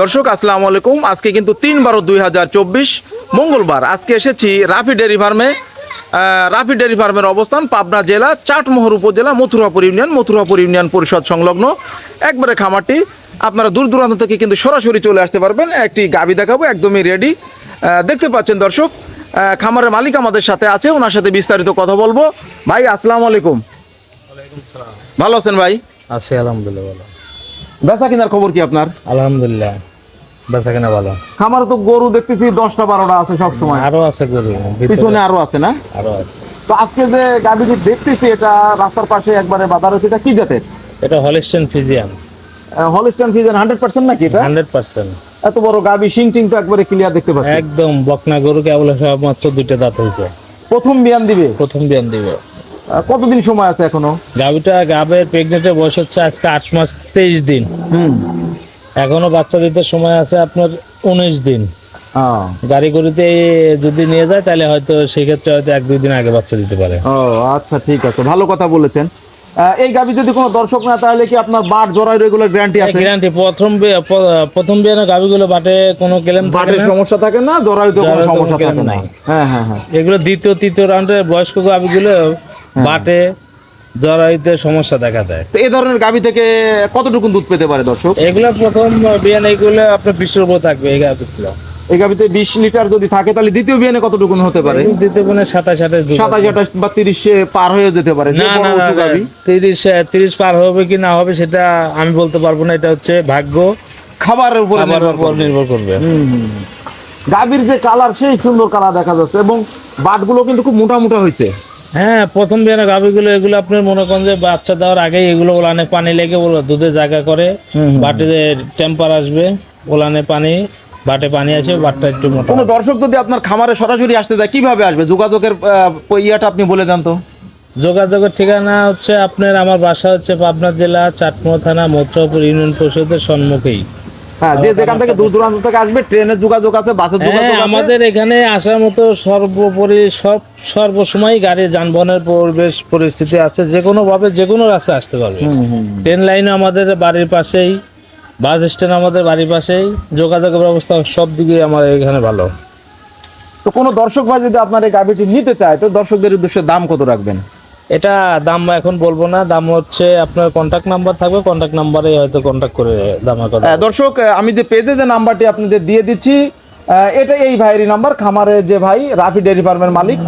দর্শক আসসালামু আলাইকুম। আজকে কিন্তু তিন বারো দুই হাজার চব্বিশ মঙ্গলবার। আজকে এসেছি রাফি ডেয়ারি ফার্মে। রাফি ডেয়ারি ফার্মের অবস্থান পাবনা জেলা চাটমোহর উপজেলা মথুরাপুর ইউনিয়ন মথুরাপুর ইউনিয়ন পরিষদ সংলগ্ন। একবারে খামারটি আপনারা দূর দূরান্ত থেকে কিন্তু সরাসরি চলে আসতে পারবেন। একটি গাবি দেখাবো একদমই রেডি দেখতে পাচ্ছেন দর্শক খামারের মালিক আমাদের সাথে আছে ওনার সাথে বিস্তারিত কথা বলব। ভাই আসসালামু আলাইকুম। ভালো আছেন ভাই? আছি আলহামদুলিল্লাহ ভালো। বেচা কেনার খবর কি আপনার? আলহামদুলিল্লাহ বেচা কেনা ভালো। খামারে তো গরু দেখতেছি দশটা বারোটা আছে সব সময় আরও আছে গরু পিছনে আরও আছে না? আরও আছে। তো আজকে যে গাভীটি দেখতেছি এটা রাস্তার পাশে একবারে বাধা রয়েছে এটা কি জাতের? এটা Holstein Friesian Holstein Friesian hundred percent নাকি এটা? হান্ড্রেড পার্সেন্ট এত বড় গাভী শিং টিং তো একবারে ক্লিয়ার দেখতে পাচ্ছি। একদম বকনা গরু কেবল মাত্র দুইটা দাঁত হয়েছে। প্রথম বিয়ান দিবে? প্রথম বিয়ান দিবে। কতদিন সময় আছে এখনও? গাভিটা গাবের প্রেগনেন্টের বয়স হচ্ছে আজকে আট মাস তেইশ দিন। হুম। এখনও বাচ্চা দিতে সময় আছে আপনার উনিশ দিন। গাড়ি গরুতে যদি নিয়ে যায় তাহলে হয়তো সেই ক্ষেত্রে হয়তো এক দুই দিন আগে বাচ্চা দিতে পারে। ও আচ্ছা ঠিক আছে। ভালো কথা বলেছেন। এই গাভী যদি কোনো দর্শক না তাহলে কি আপনার বাট গ্যারান্টি আছে? গ্যারান্টি প্রথম প্রথম বিয়ানের গাভিগুলো বাটে কোনো ক্লেম না। সমস্যা থাকে না জরায়ুতে কোনো সমস্যা থাকে না। হ্যাঁ হ্যাঁ হ্যাঁ। এগুলো দ্বিতীয় তৃতীয় রাউন্ডের বয়স্ক গাভিগুলো বাটে জরাইতে সমস্যা দেখা দেয়। তো এই ধরনের গাভী থেকে কতটুকু দুধ পেতে পারে দর্শক? এগুলো প্রথম বিয়ান এইগুলো আপনার বিশ্বের উপর থাকবে এই গাভিগুলো এই গাভিতে বিশ লিটার যদি থাকে তাহলে দ্বিতীয় বিয়ানে কতটুকু হতে পারে? দ্বিতীয় মানে সাতাশ আঠাশ সাতাশ আঠাশ বা তিরিশে পার হয়ে যেতে পারে। না না তিরিশ তিরিশ পার হবে কি না হবে সেটা আমি বলতে পারব না এটা হচ্ছে ভাগ্য। খাবারের উপরে আমার নির্ভর উপর নির্ভর করবে। গাভীর যে কালার সেই সুন্দর কালার দেখা যাচ্ছে এবং বাটগুলো কিন্তু খুব মোটা মোটা হয়েছে। হ্যাঁ প্রথম বিয়ানে গাভিগুলো এগুলো আপনার মনে করেন যে বাচ্চা দেওয়ার আগেই এগুলো ওলানে পানি লেগে ওগুলো দুধে জায়গা করে বাটে টেম্পার আসবে ওলানে পানি বাটে পানি আছে বাটটা একটু মোটা। কোনো দর্শক যদি আপনার খামারে সরাসরি আসতে যায় কীভাবে আসবে? যোগাযোগের ইয়াটা আপনি বলে দেন তো। যোগাযোগের ঠিকানা হচ্ছে আপনার আমার বাসা হচ্ছে পাবনা জেলা চাটমোহর থানা মথুরাপুর ইউনিয়ন পরিষদের সম্মুখেই। হ্যাঁ যে যেখান থেকে দূর দূরান্ত থেকে আসবে ট্রেনের যোগাযোগ আছে বাসের যোগাযোগ হ্যাঁ আছে। আমাদের এখানে আসার মতো সর্বোপরি সব সর্বসময় গাড়ি যানবাহনের পরিবেশ পরিস্থিতি আছে যে কোনো ভাবে যে কোনো রাস্তায় আসতে পারবে। ট্রেন লাইন আমাদের বাড়ির পাশেই বাস স্ট্যান্ড আমাদের বাড়ির পাশেই যোগাযোগের ব্যবস্থা সব দিকে আমার এখানে ভালো। তো কোনো দর্শক ভাই যদি আপনার এই গাড়িটি নিতে চায় তো দর্শকদের উদ্দেশ্যে দাম কত রাখবেন? এটা দাম এখন বলব না দাম হচ্ছে আপনার কন্ট্যাক্ট নাম্বার থাকবে কন্ট্যাক্ট নাম্বারে হয়তো কন্ট্যাক্ট করে দাম দর্শক আমি যে পেজে যে নাম্বারটি আপনাদের দিয়ে দিচ্ছি এটা এই ভাইয়েরই নাম্বার খামারে যে ভাই রাফি ডেয়ারি ফার্মের মালিক।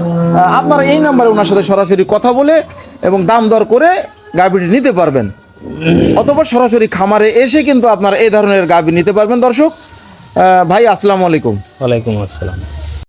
আপনারা এই নাম্বারে ওনার সাথে সরাসরি কথা বলে এবং দাম দর করে গাভীটি নিতে পারবেন। অথবা সরাসরি খামারে এসে কিন্তু আপনারা এই ধরনের গাভী নিতে পারবেন। দর্শক ভাই আসসালামু আলাইকুম। ওয়ালাইকুম আসসালাম।